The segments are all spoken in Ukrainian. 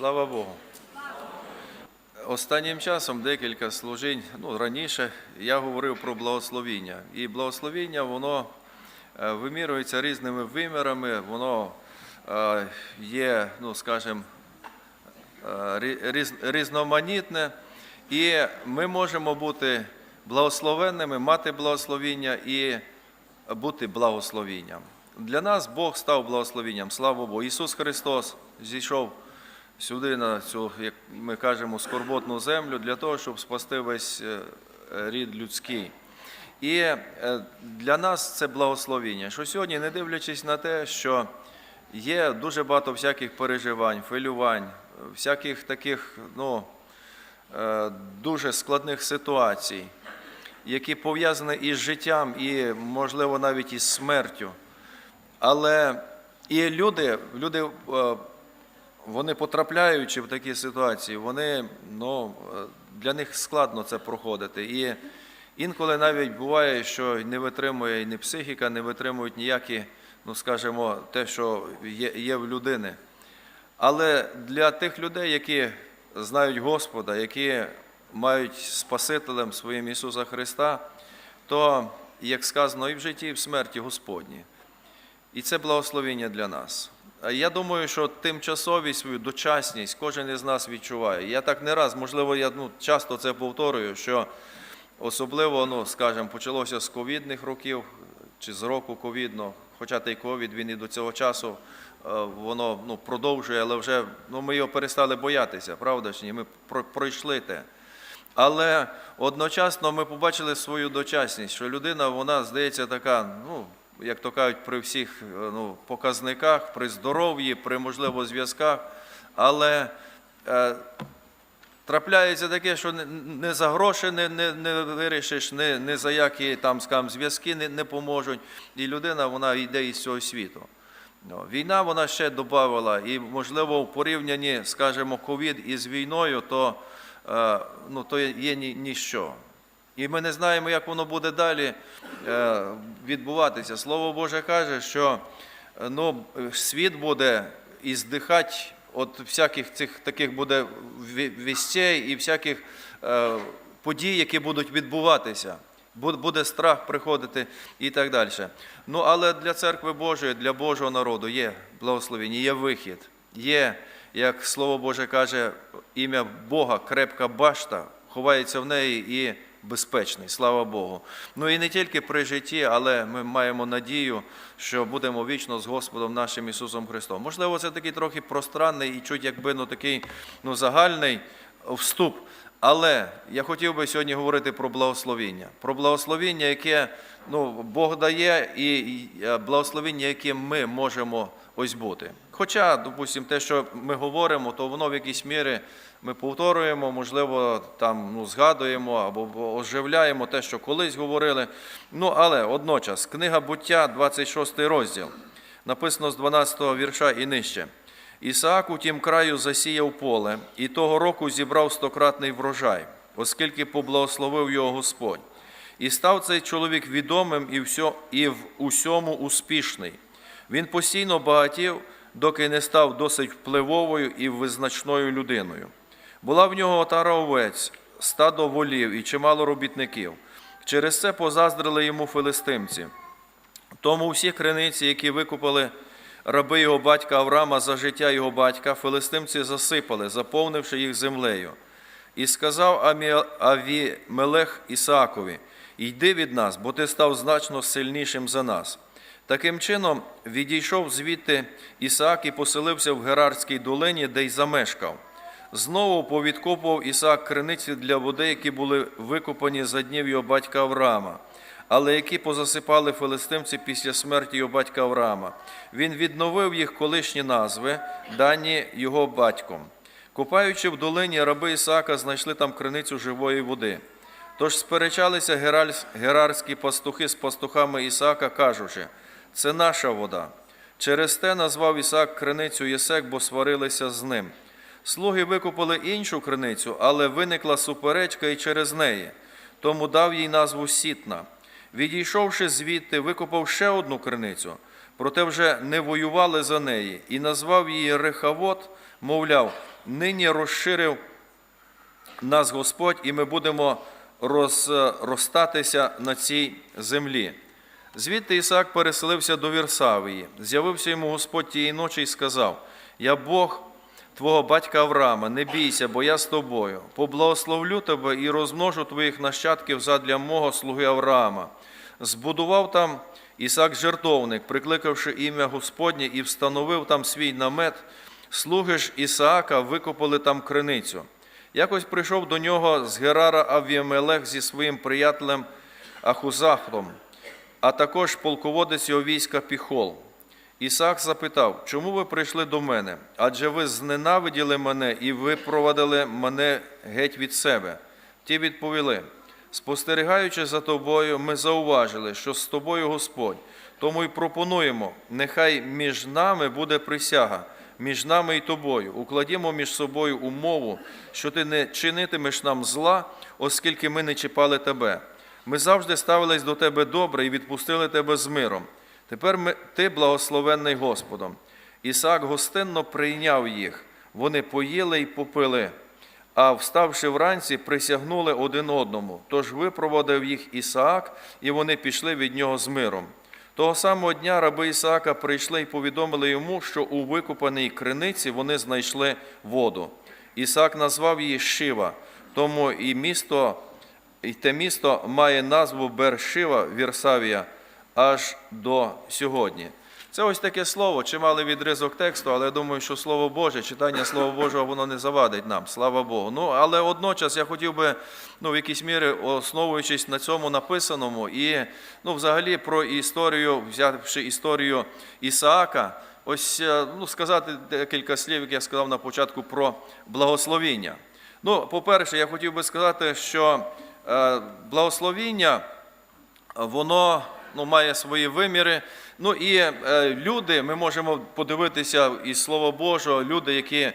Слава Богу. Останнім часом декілька служінь, ну раніше я говорив про благословіння. І благословіння воно е, вимірюється різними вимірами, воно е, є, ну скажімо, е, різноманітне, і ми можемо бути благословенними, мати благословіння і бути благословінням. Для нас Бог став благословінням. Слава Богу. Ісус Христос зійшов сюди, на цю, як ми кажемо, скорботну землю, для того, щоб спасти весь е, рід людський. І е, для нас це благословіння, що сьогодні, не дивлячись на те, що є дуже багато всяких переживань, хвилювань, всяких таких ну, е, дуже складних ситуацій, які пов'язані із життям і, можливо, навіть із смертю. Але і люди, люди вони потрапляючи в такі ситуації, вони, ну, для них складно це проходити. І інколи навіть буває, що не витримує ні психіка, не витримують ніякі, ну скажімо, те, що є, є в людини. Але для тих людей, які знають Господа, які мають Спасителем своїм Ісуса Христа, то, як сказано, і в житті, і в смерті Господні. І це благословення для нас. А Я думаю, що тимчасовість свою дочасність кожен із нас відчуває. Я так не раз, можливо, я ну, часто це повторюю, що особливо, ну, скажімо, почалося з ковідних років чи з року ковідного, хоча той ковід він і до цього часу е, воно ну, продовжує, але вже ну, ми його перестали боятися, правда ж ні? Ми пройшли те. Але одночасно ми побачили свою дочасність, що людина, вона здається така, ну, як то кажуть, при всіх е, ну, показниках, при здоров'ї, при можливо зв'язках, але е, трапляється таке, що не, за гроші не, не, не вирішиш, не, не за які там, скажімо, зв'язки не, не поможуть. І людина вона йде із цього світу. Ну, Війна вона ще додавала, і, можливо, в порівнянні, скажімо, ковід із війною, то, е, ну, то є ні, ніщо. І ми не знаємо, як воно буде далі е, відбуватися. Слово Боже каже, що е, ну, світ буде іздихати от всяких цих таких буде ві- вістей і всяких е, подій, які будуть відбуватися. Буде страх приходити і так далі. Ну, але для церкви Божої, для Божого народу є благословення, є вихід, є, як Слово Боже каже, ім'я Бога, крепка башта, ховається в неї і безпечний, слава Богу. Ну і не тільки при житті, але ми маємо надію, що будемо вічно з Господом нашим Ісусом Христом. Можливо, це такий трохи пространний і чуть якби ну, такий ну, загальний вступ. Але я хотів би сьогодні говорити про благословіння. Про благословіння, яке ну, Бог дає, і е, благословіння, яким ми можемо ось бути. Хоча, допустимо, те, що ми говоримо, то воно в якійсь мірі ми повторюємо, можливо, там ну, згадуємо або оживляємо те, що колись говорили. Ну, але одночас, книга буття, 26 розділ, написано з 12 вірша і нижче. Ісаак у тім краю засіяв поле, і того року зібрав стократний врожай, оскільки поблагословив його Господь. І став цей чоловік відомим і в усьому успішний. Він постійно багатів, доки не став досить впливовою і визначною людиною. Була в нього отара овець, стадо волів і чимало робітників. Через це позаздрили йому филистимці. Тому всі криниці, які викупили раби його батька Авраама за життя його батька, филистимці засипали, заповнивши їх землею. І сказав Авімелех Ісаакові: Йди від нас, бо ти став значно сильнішим за нас. Таким чином, відійшов звідти Ісаак і поселився в Герарській долині, де й замешкав. Знову повідкопував Ісаак криниці для води, які були викопані за днів його батька Авраама, але які позасипали филистимці після смерті його батька Авраама. Він відновив їх колишні назви, дані його батьком. Купаючи в долині, раби Ісаака знайшли там криницю живої води. Тож сперечалися герарські пастухи з пастухами Ісаака, кажучи, це наша вода. Через те назвав Ісаак криницю Єсек, бо сварилися з ним. Слуги викупили іншу криницю, але виникла суперечка і через неї, тому дав їй назву Сітна. Відійшовши звідти, викопав ще одну криницю, проте вже не воювали за неї, і назвав її Рехавот, мовляв, нині розширив нас Господь, і ми будемо розростатися на цій землі. Звідти Ісаак переселився до Вірсавії. З'явився йому Господь тієї ночі і сказав: Я Бог твого батька Авраама, не бійся, бо я з тобою. Поблагословлю тебе і розмножу твоїх нащадків задля мого слуги Авраама. Збудував там Ісак жертовник, прикликавши ім'я Господнє, і встановив там свій намет. Слуги ж Ісаака викопали там криницю. Якось прийшов до нього з Герара Авіамелех зі своїм приятелем Ахузахром, а також полководець його війська Піхол. Ісаак запитав, чому ви прийшли до мене? Адже ви зненавиділи мене і випровадили мене геть від себе. Ті відповіли: спостерігаючи за тобою, ми зауважили, що з тобою Господь. Тому й пропонуємо, нехай між нами буде присяга, між нами і тобою. Укладімо між собою умову, що ти не чинитимеш нам зла, оскільки ми не чіпали тебе. Ми завжди ставились до тебе добре і відпустили тебе з миром. Тепер ми, ти благословенний Господом. Ісаак гостинно прийняв їх. Вони поїли й попили, а вставши вранці, присягнули один одному. Тож випроводив їх Ісаак, і вони пішли від нього з миром. Того самого дня раби Ісаака прийшли і повідомили йому, що у викопаній криниці вони знайшли воду. Ісаак назвав її Шива, тому і місто, і те місто має назву Бершива Вірсавія аж до сьогодні. Це ось таке слово, чималий відризок тексту, але я думаю, що Слово Боже, читання Слова Божого, воно не завадить нам, слава Богу. Ну, але одночас я хотів би, ну, в якійсь мірі, основуючись на цьому написаному, і ну, взагалі про історію, взявши історію Ісаака, ось е, ну, сказати декілька слів, як я сказав на початку, про благословіння. Ну, по-перше, я хотів би сказати, що благословіння, воно ну, має свої виміри. Ну і е, люди, ми можемо подивитися із Слова Божого, люди, які е,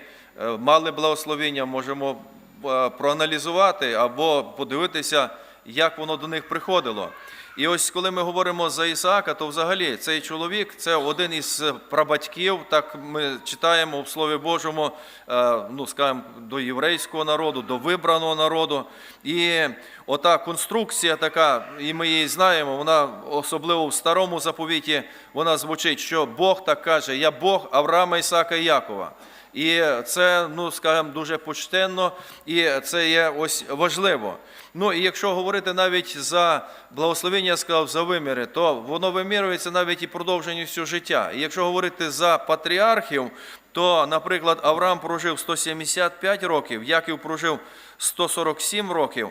мали благословіння, можемо е, проаналізувати або подивитися, як воно до них приходило. І ось коли ми говоримо за Ісаака, то взагалі цей чоловік це один із прабатьків, так ми читаємо в Слові Божому, е, ну скажімо, до єврейського народу, до вибраного народу. І ота конструкція така, і ми її знаємо, вона особливо в старому заповіті вона звучить, що Бог так каже: Я Бог Авраама, Ісака і Якова. І це, ну скажімо, дуже почтенно, і це є ось важливо. Ну і якщо говорити навіть за благословення, я сказав, за виміри, то воно вимірюється навіть і продовженістю життя. І якщо говорити за патріархів, то, наприклад, Авраам прожив 175 років, Яків прожив 147 років.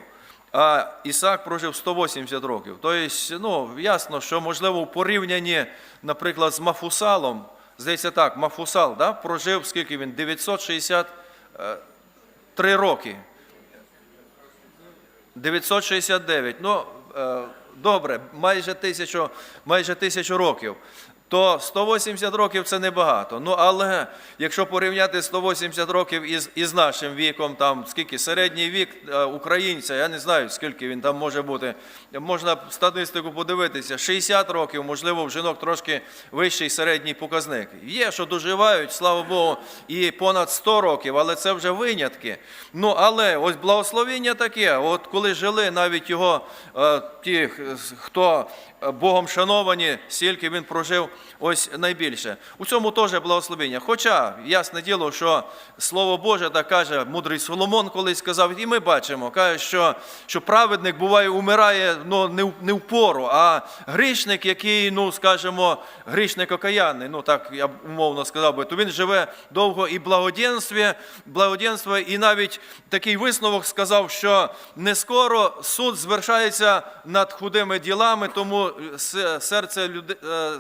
А Ісаак прожив 180 років. Тобто, ну, ясно, що можливо в порівнянні, наприклад, з Мафусалом, здається так, Мафусал да, прожив скільки він? 963 роки. 969. Ну, е, добре, майже тисячу, майже тисячу років. То 180 років це небагато. Ну але якщо порівняти 180 років із, із нашим віком, там скільки середній вік е, українця, я не знаю, скільки він там може бути. Можна статистику подивитися: 60 років, можливо, в жінок трошки вищий середній показник. Є, що доживають, слава Богу, і понад 100 років, але це вже винятки. Ну але ось благословіння таке, от коли жили навіть його е, ті, хто Богом шановані, стільки він прожив ось найбільше. У цьому теж благословення. Хоча, ясне діло, що Слово Боже так каже, мудрий Соломон колись сказав, і ми бачимо, каже, що, що праведник буває, умирає ну, не, в- не в пору, а грішник, який, ну, скажімо, грішник окаянний, ну так я б умовно сказав би, то він живе довго і благоденстві, благоденство, і навіть такий висновок сказав, що не скоро суд звершається над худими ділами, тому серце люди, е,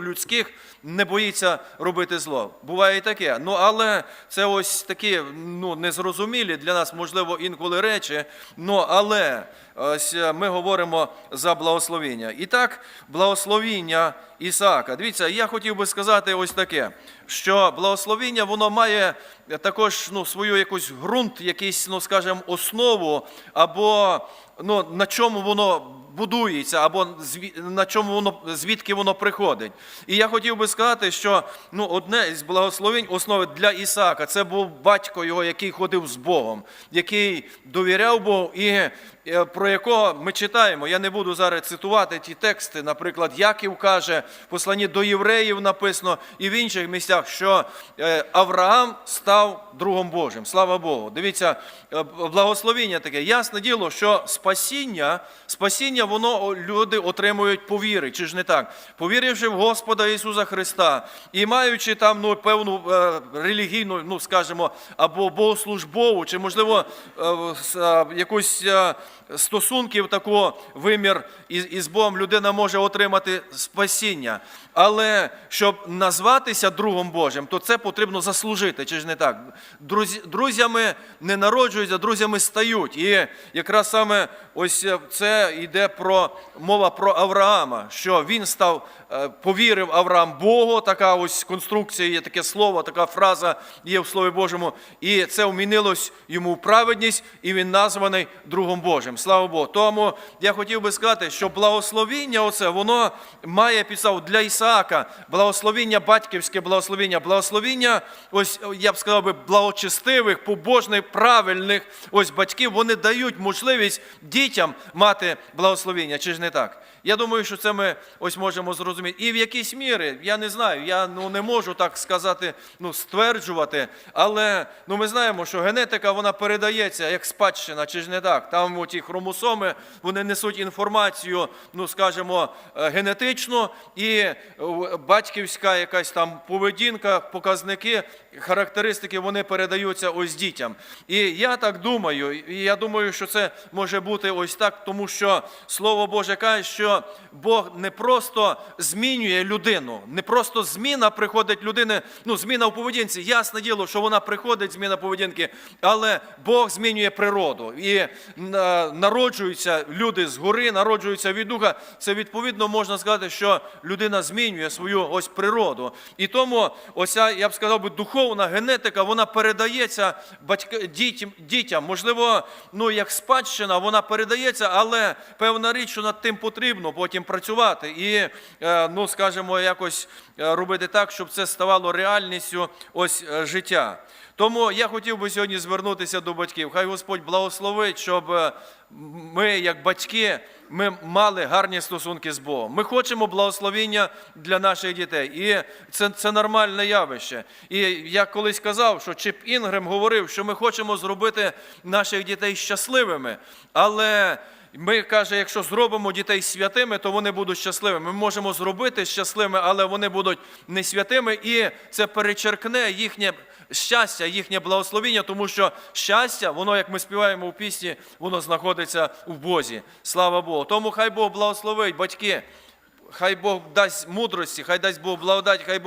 синів людських не боїться робити зло. Буває і таке. Ну але це ось такі ну, незрозумілі для нас, можливо, інколи речі. Ну але ось е, ми говоримо за благословіння. І так, благословіння Ісаака. Дивіться, я хотів би сказати ось таке, що благословіння воно має також ну, свою якусь ґрунт, якийсь, ну скажімо, основу, або ну, на чому воно будується, або на чому воно звідки воно приходить. І я хотів би сказати, що ну, одне з благословень основи для Ісаака це був батько його, який ходив з Богом, який довіряв Богу і про якого ми читаємо. Я не буду зараз цитувати ті тексти. Наприклад, Яків каже, в посланні до євреїв написано і в інших місцях, що е, Авраам став другом Божим. Слава Богу. Дивіться, е, благословіння таке. Ясне діло, що спасіння, спасіння воно люди отримують по вірі, чи ж не так? Повіривши в Господа Ісуса Христа і маючи там ну, певну е, релігійну, ну скажімо, або богослужбову, чи можливо е, е, якусь е, стосунків такого вимір із, із Богом людина може отримати спасіння. Але щоб назватися другом Божим, то це потрібно заслужити, чи ж не так? Друзями не народжуються, друзями стають. І якраз саме ось е, це йде про мова про Авраама, що він став, е, повірив Авраам Богу, така ось конструкція, є таке слово, така фраза є в Слові Божому, і це вмінилось йому в праведність, і він названий другом Божим. Слава Богу. Тому я хотів би сказати, що благословіння, оце воно має підставу для Ісаака, благословіння батьківське, благословіння, благословіння, ось я б сказав би, благочестивих, побожних, правильних ось батьків, вони дають можливість дітям мати благословіння, чи ж не так? Я думаю, що це ми ось можемо зрозуміти. І в якійсь мірі, я не знаю, я ну, не можу так сказати, ну, стверджувати, але ну, ми знаємо, що генетика вона передається як спадщина, чи ж не так? Там ті хромосоми вони несуть інформацію, ну скажімо, е, генетичну, і е, батьківська якась там поведінка, показники, характеристики вони передаються ось дітям. І я так думаю, і я думаю, що це може бути ось так, тому що Слово Боже каже, що Бог не просто змінює людину, не просто зміна приходить людини, ну зміна в поведінці. Ясне діло, що вона приходить, зміна поведінки, але Бог змінює природу. І е, народжуються люди згори, народжуються від духа. Це відповідно можна сказати, що людина змінює свою ось природу. І тому оця, я б сказав би, духовна генетика, вона передається дітям. Можливо, ну як спадщина, вона передається, але певна річ, що над тим потрібно потім працювати і, е, ну скажімо, якось е, робити так, щоб це ставало реальністю ось е, життя. Тому я хотів би сьогодні звернутися до батьків. Хай Господь благословить, щоб е, ми, як батьки, ми мали гарні стосунки з Богом. Ми хочемо благословіння для наших дітей. І це, це нормальне явище. І я колись казав, що Чіп Інгрем говорив, що ми хочемо зробити наших дітей щасливими. Але ми каже, якщо зробимо дітей святими, то вони будуть щасливими. Ми можемо зробити щасливими, але вони будуть не святими, і це перечеркне їхнє щастя, їхнє благословіння, тому що щастя, воно, як ми співаємо у пісні, воно знаходиться в Бозі. Слава Богу. Тому хай Бог благословить батьки. Хай Бог дасть мудрості, хай дасть Бог благодать, хай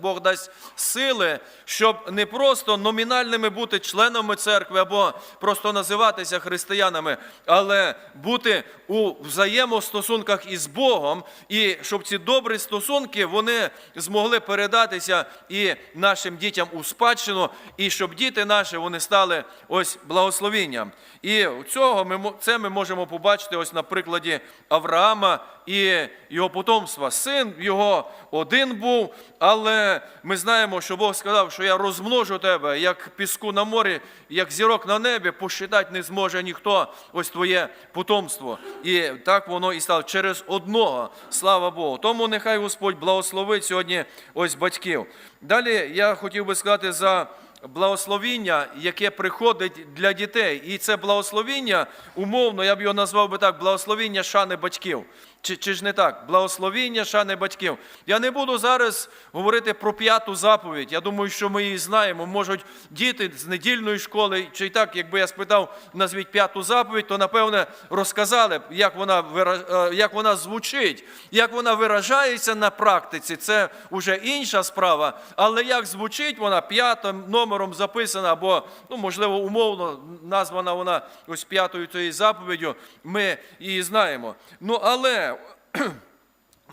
Бог дасть сили, щоб не просто номінальними бути членами церкви або просто називатися християнами, але бути у взаємостосунках із Богом, і щоб ці добрі стосунки вони змогли передатися і нашим дітям у спадщину, і щоб діти наші вони стали ось благословінням. І цього ми це ми можемо побачити ось на прикладі Авраама і його потомства. Син його один був, але ми знаємо, що Бог сказав, що я розмножу тебе, як піску на морі, як зірок на небі, посчитати не зможе ніхто ось твоє потомство. І так воно і стало через одного. Слава Богу. Тому нехай Господь благословить сьогодні ось батьків. Далі я хотів би сказати за благословіння, яке приходить для дітей. І це благословіння, умовно, я б його назвав би так, благословіння шани батьків. Чи, чи ж не так? Благословіння шани батьків. Я не буду зараз говорити про п'яту заповідь. Я думаю, що ми її знаємо. Можуть діти з недільної школи, чи й так, якби я спитав, назвіть п'яту заповідь, то напевне розказали б, як вона, е, як вона звучить, як вона виражається на практиці. Це вже інша справа. Але як звучить вона п'ятим номером записана, або, ну, можливо, умовно названа вона ось п'ятою цією заповіддю, ми її знаємо. Ну, але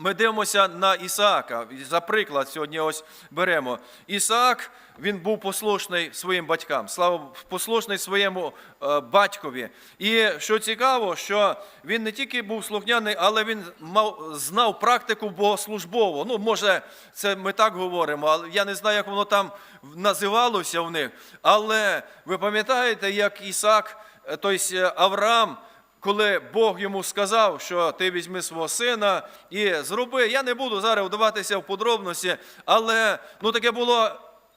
ми дивимося на Ісаака. За приклад сьогодні ось беремо. Ісаак, він був послушний своїм батькам, слава послушний своєму е, батькові. І що цікаво, що він не тільки був слухняний, але він мав, знав практику богослужбову. Ну, може, це ми так говоримо, але я не знаю, як воно там називалося в них. Але ви пам'ятаєте, як Ісаак, тобто Авраам, коли Бог йому сказав, що ти візьми свого сина і зроби. Я не буду зараз вдаватися в подробності, але ну таке було.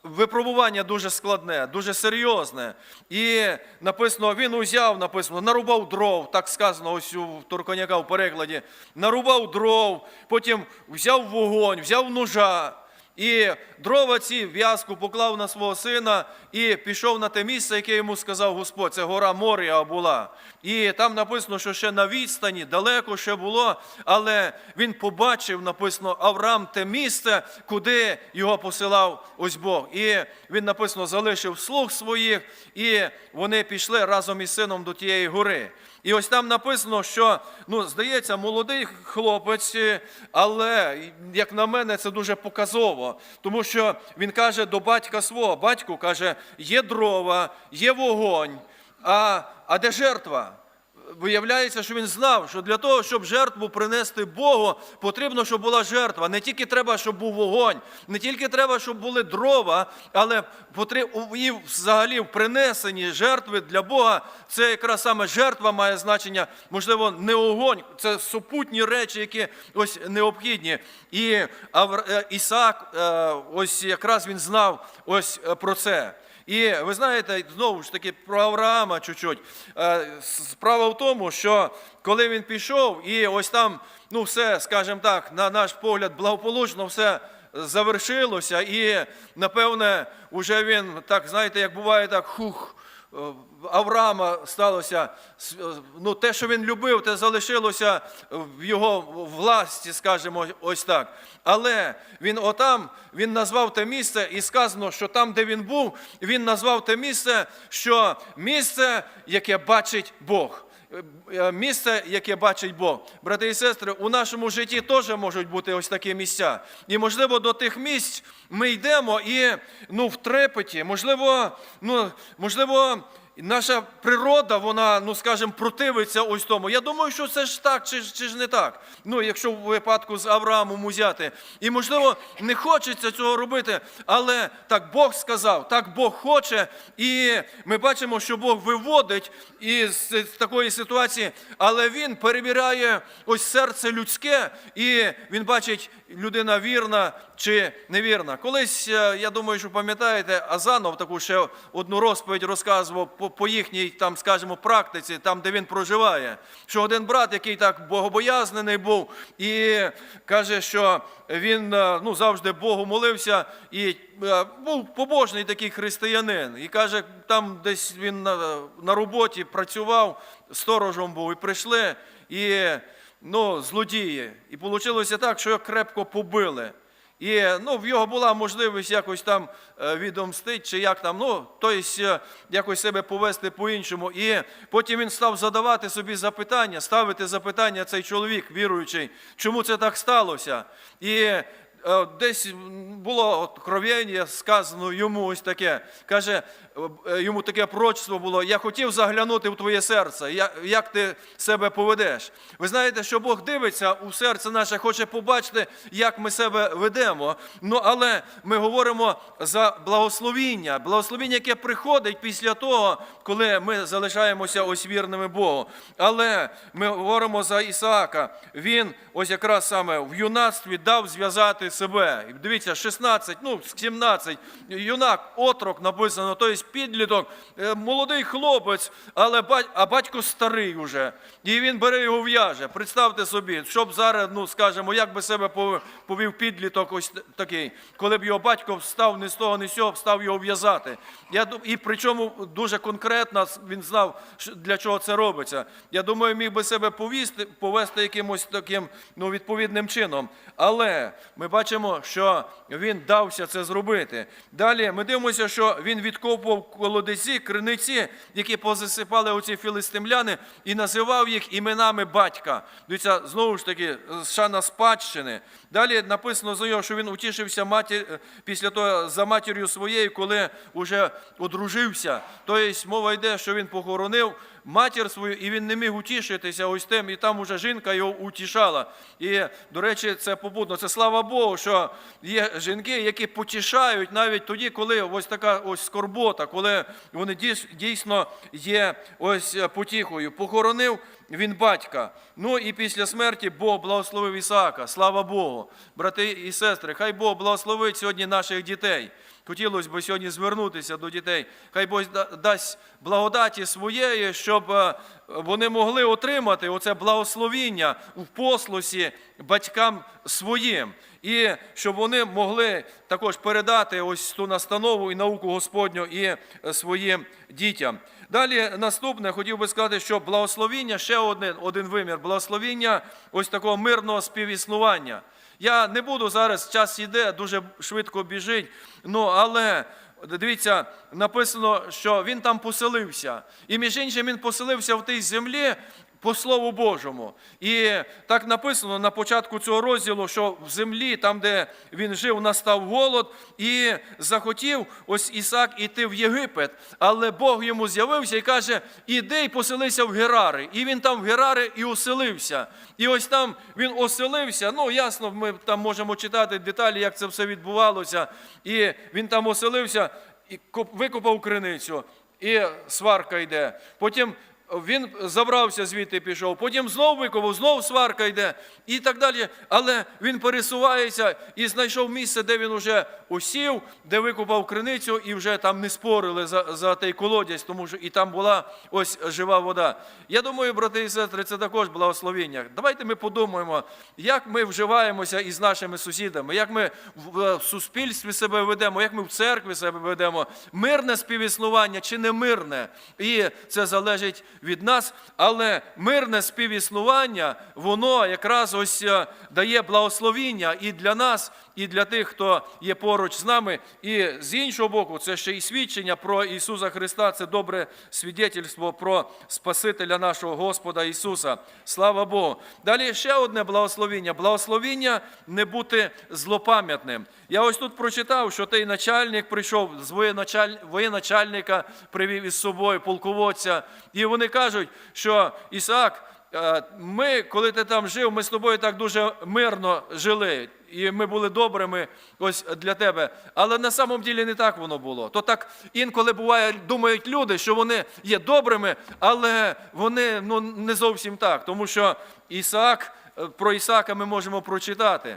Випробування дуже складне, дуже серйозне. І написано, він узяв, написано, нарубав дров, так сказано, ось у Турконяка в перекладі. Нарубав дров, потім взяв вогонь, взяв ножа. І дрова ці в'язку поклав на свого сина і пішов на те місце, яке йому сказав Господь. Це гора Морія була. І там написано, що ще на відстані, далеко ще було, але він побачив, написано, Авраам те місце, куди його посилав ось Бог. І він написано залишив слуг своїх, і вони пішли разом із сином до тієї гори. І ось там написано, що ну, здається, молодий хлопець, але як на мене, це дуже показово, тому що він каже до батька свого, батьку каже, є дрова, є вогонь, а, а де жертва? Виявляється, що він знав, що для того, щоб жертву принести Богу, потрібно, щоб була жертва. Не тільки треба, щоб був вогонь, не тільки треба, щоб були дрова, але і взагалі в принесенні жертви для Бога. Це якраз саме жертва має значення, можливо, не огонь, це супутні речі, які ось необхідні. І е, Ісаак, е, ось якраз він знав ось е, про це. І ви знаєте, знову ж таки про Авраама чуть-чуть. Е, Справа в тому, що коли він пішов, і ось там, ну все, скажімо так, на наш погляд, благополучно все завершилося, і напевне, уже він так, знаєте, як буває так, хух. Е, Авраама сталося, е, ну те, що він любив, те залишилося в його власті, скажімо, ось так. Але він отам, він назвав те місце, і сказано, що там, де він був, він назвав те місце, що місце, яке бачить Бог. Е, Місце, яке бачить Бог. Брати і сестри, у нашому житті теж можуть бути ось такі місця. І, можливо, до тих місць ми йдемо і ну, в трепеті, можливо, ну, можливо, наша природа, вона, ну скажімо, противиться ось тому. Я думаю, що це ж так, чи, чи ж не так. Ну, якщо в випадку з Авраамом узяти. І, можливо, не хочеться цього робити, але так Бог сказав, так Бог хоче, і ми бачимо, що Бог виводить із такої ситуації, але Він перевіряє ось серце людське, і він бачить, людина вірна чи невірна. Колись, е, я думаю, що пам'ятаєте, Азанов таку ще одну розповідь розказував по, їхній, там, скажімо, практиці, там, де він проживає. Що один брат, який так богобоязнений був, і каже, що він е, ну, завжди Богу молився і е, був побожний такий християнин. І каже, там десь він на, на роботі працював, сторожем був, і прийшли, і ну, злодії. І вийшло так, що його крепко побили. І ну, в його була можливість якось там е, відомстити, чи як там, ну, тобто е, якось себе повести по-іншому. І потім він став задавати собі запитання, ставити запитання цей чоловік, віруючий, чому це так сталося. І десь було откровення, сказано йому ось таке. Каже, е, йому таке прочство було: я хотів заглянути в твоє серце, як ти себе поведеш. Ви знаєте, що Бог дивиться у серце наше, хоче побачити, як ми себе ведемо. Ну, але ми говоримо за благословіння, благословіння, яке приходить після того, коли ми залишаємося ось вірними Богу. Але ми говоримо за Ісаака. Він ось якраз саме в юнацтві дав зв'язати себе. Дивіться, 16, ну 17, юнак, отрок написано, тобто підліток, е, молодий хлопець, але бать- а батько старий уже. І він бере його в'яже. Представте собі, щоб зараз, ну скажімо, як би себе повів підліток, ось такий, коли б його батько встав не з того, не з цього, встав його в'язати. Я і причому дуже конкретно він знав, для чого це робиться. Я думаю, міг би себе повісти, повести якимось таким ну, відповідним чином. Але ми бачимо. Бачимо, що він дався це зробити. Далі ми дивимося, що він відкопував колодязі, криниці, які позасипали оці філистимляни, і називав їх іменами батька. Дивіться, знову ж таки, шана спадщини. Далі написано за нього, що він утішився матір, після того за матір'ю своєю, коли вже одружився. Тобто мова йде, що він похоронив матір свою, і він не міг утішитися ось тим, і там уже жінка його утішала. І, до речі, це побудно. Це слава Богу, що є жінки, які потішають навіть тоді, коли ось така ось скорбота, коли вони дійсно є ось е, потіхою. Похоронив він батька. Ну і після смерті Бог благословив Ісаака. Слава Богу, брати і сестри, хай Бог благословить сьогодні наших дітей. Хотілося б сьогодні звернутися до дітей. Хай Бог дасть благодаті своєї, щоб е, вони могли отримати оце благословіння в послусі батькам своїм. І щоб вони могли також передати ось ту настанову і науку Господню і е, своїм дітям. Далі наступне хотів би сказати, що благословіння ще один, один вимір благословіння ось такого мирного співіснування. Я не буду зараз, час іде, дуже швидко біжить. Ну але дивіться, написано, що він там поселився. І між іншим він поселився в тій землі. По Слову Божому. І так написано на початку цього розділу, що в землі, там, де він жив, настав голод, і захотів ось Ісак іти в Єгипет. Але Бог йому з'явився і каже: іди і поселися в Герари. І він там в Герари і оселився. І ось там він оселився. Ну, ясно, ми там можемо читати деталі, як це все відбувалося. І він там оселився і коп- викопав криницю, і сварка йде. Потім він забрався звідти пішов, потім знов викопав, знов сварка йде і так далі. Але він пересувається і знайшов місце, де він уже осів, де викопав криницю, і вже там не спорили за, за той колодязь, тому що і там була ось жива вода. Я думаю, брати і сестри, це також благословіння. Давайте ми подумаємо, як ми вживаємося із нашими сусідами, як ми в суспільстві себе ведемо, як ми в церкві себе ведемо. Мирне співіснування чи не мирне. І це залежить від нас, але мирне співіснування, воно якраз ось е, дає благословіння і для нас, і для тих, хто є поруч з нами. І з іншого боку, це ще і свідчення про Ісуса Христа, це добре свідетельство про Спасителя нашого Господа Ісуса. Слава Богу. Далі ще одне благословіння. Благословіння не бути злопам'ятним. Я ось тут прочитав, що той начальник прийшов з воєначаль- воєначальника, привів із собою полководця, і вони кажуть, що Ісаак. Е, Ми, коли ти там жив, ми з тобою так дуже мирно жили, і ми були добрими ось для тебе. Але на самом ділі не так воно було. То так інколи буває, думають люди, що вони є добрими, але вони ну, не зовсім так. Тому що Ісаак, е, про Ісаака ми можемо прочитати.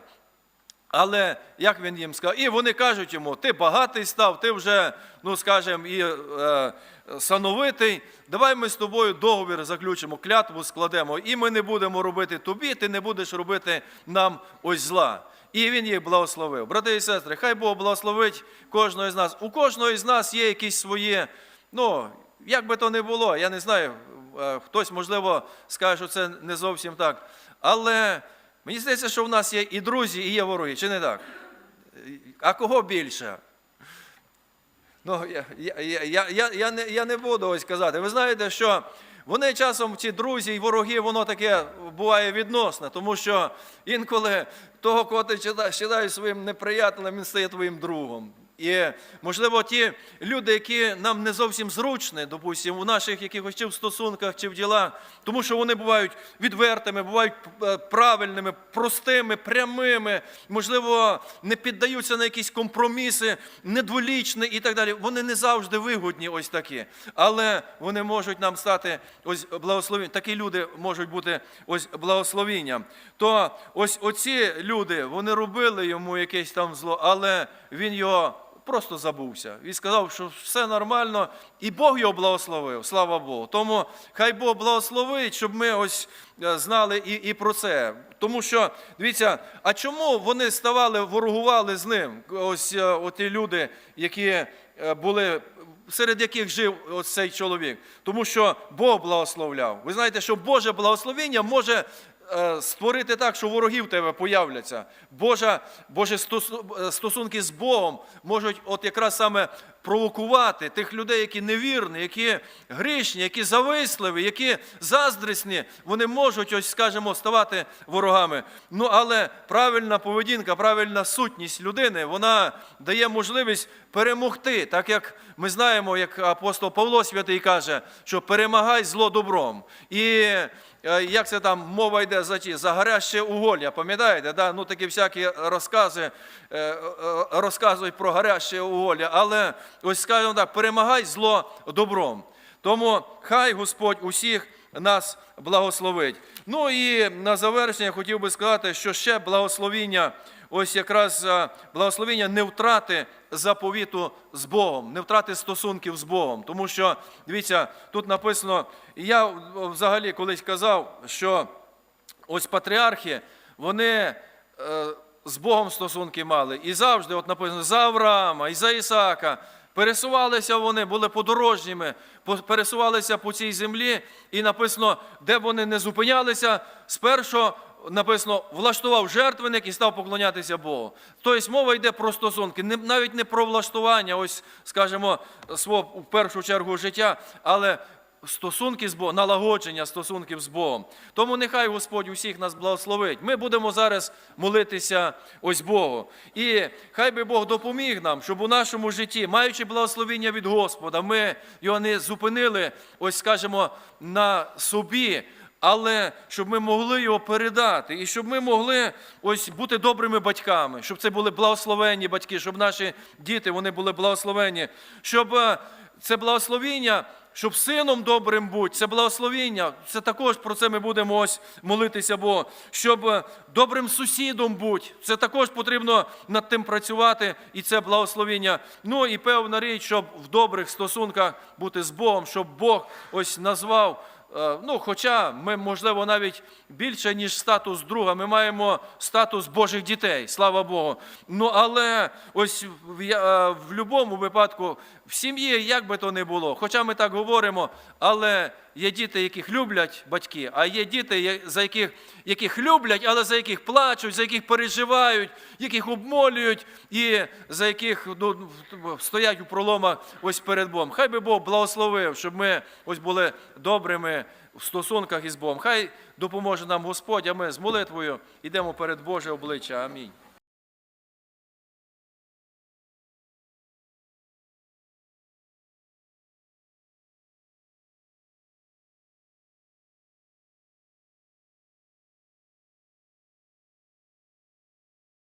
Але як він їм сказав? І вони кажуть йому: ти багатий став, ти вже, ну скажімо, і е, сановитий. Давай ми з тобою договір заключимо, клятву складемо, і ми не будемо робити тобі, ти не будеш робити нам ось зла. І він їх благословив. Брати і сестри, хай Бог благословить кожного з нас. У кожного із нас є якісь свої, ну, як би то не було, я не знаю, е, хтось, можливо, скаже, що це не зовсім так. Але мені здається, що в нас є і друзі, і є вороги, чи не так? А кого більше? Ну, я, я, я, я, я, не, я не буду ось казати. Ви знаєте, що вони часом, ці друзі і вороги, воно таке буває відносне, тому що інколи того, кого ти чита- вважаєш своїм неприятелем, він стає твоїм другом. І, можливо, ті люди, які нам не зовсім зручні, допустимо, у наших якихось чи в стосунках, чи в ділах, тому що вони бувають відвертими, бувають е, правильними, простими, прямими, можливо, не піддаються на якісь компроміси, недволічні і так далі. Вони не завжди вигодні, ось такі. Але вони можуть нам стати ось благословенням. Такі люди можуть бути ось благословенням. То ось оці люди, вони робили йому якесь там зло, але він його просто забувся. Він сказав, що все нормально, і Бог його благословив. Слава Богу. Тому хай Бог благословить, щоб ми ось е, знали і, і про це. Тому що, дивіться, а чому вони ставали, ворогували з ним? Ось е, оті люди, які е, були. Серед яких жив ось цей чоловік, тому що Бог благословляв. Ви знаєте, що Боже благословення може створити так, що ворогів в тебе появляться. Божа, Божі е, стосунки з Богом можуть от якраз саме провокувати тих людей, які невірні, які грішні, які зависливі, які заздрісні, вони можуть, ось скажімо, ставати ворогами. Ну але правильна поведінка, правильна сутність людини, вона дає можливість перемогти, так як ми знаємо, як апостол Павло Святий каже, що перемагай зло добром. І е, як це там мова йде за ті, за гаряще уголья, пам'ятаєте? Да? Ну такі всякі розкази е, е, розказують про гаряще уголья, але ось скажімо так, перемагай зло добром. Тому хай Господь усіх нас благословить. Ну і на завершення хотів би сказати, що ще благословіння, ось якраз е, благословіння не втрати заповіту з Богом, не втрати стосунків з Богом. Тому що, дивіться, тут написано, і я взагалі колись казав, що ось патріархи, вони е, з Богом стосунки мали. І завжди, от написано, за Авраама і за Ісаака. Пересувалися вони, були подорожніми, пересувалися по цій землі, і написано, де вони не зупинялися, спершу написано, влаштував жертвенник і став поклонятися Богу. Тобто мова йде про стосунки, навіть не про влаштування, ось, скажімо, свого в першу чергу життя, але стосунки з Богом, налагодження стосунків з Богом. Тому нехай Господь усіх нас благословить. Ми будемо зараз молитися ось Богу. І хай би Бог допоміг нам, щоб у нашому житті, маючи благословіння від Господа, ми його не зупинили, ось скажімо, на собі. Але щоб ми могли його передати, і щоб ми могли ось бути добрими батьками, щоб це були благословенні батьки, щоб наші діти вони були благословенні, щоб е, це благословіння, щоб сином добрим будь, це благословіння. Це також про це ми будемо ось молитися, бо щоб е, добрим сусідом будь, це також потрібно над тим працювати, і це благословіння. Ну і певна річ, щоб в добрих стосунках бути з Богом, щоб Бог ось назвав. Е, Ну, хоча ми, можливо, навіть більше, ніж статус друга, ми маємо статус Божих дітей, слава Богу. Ну, але ось в, е, в будь-якому випадку, в сім'ї, як би то не було, хоча ми так говоримо, але є діти, яких люблять батьки, а є діти, за яких, яких люблять, але за яких плачуть, за яких переживають, яких обмолюють і за яких ну, стоять у проломах ось перед Богом. Хай би Бог благословив, щоб ми ось були добрими в стосунках із Богом. Хай допоможе нам Господь, а ми з молитвою йдемо перед Боже обличчя. Амінь.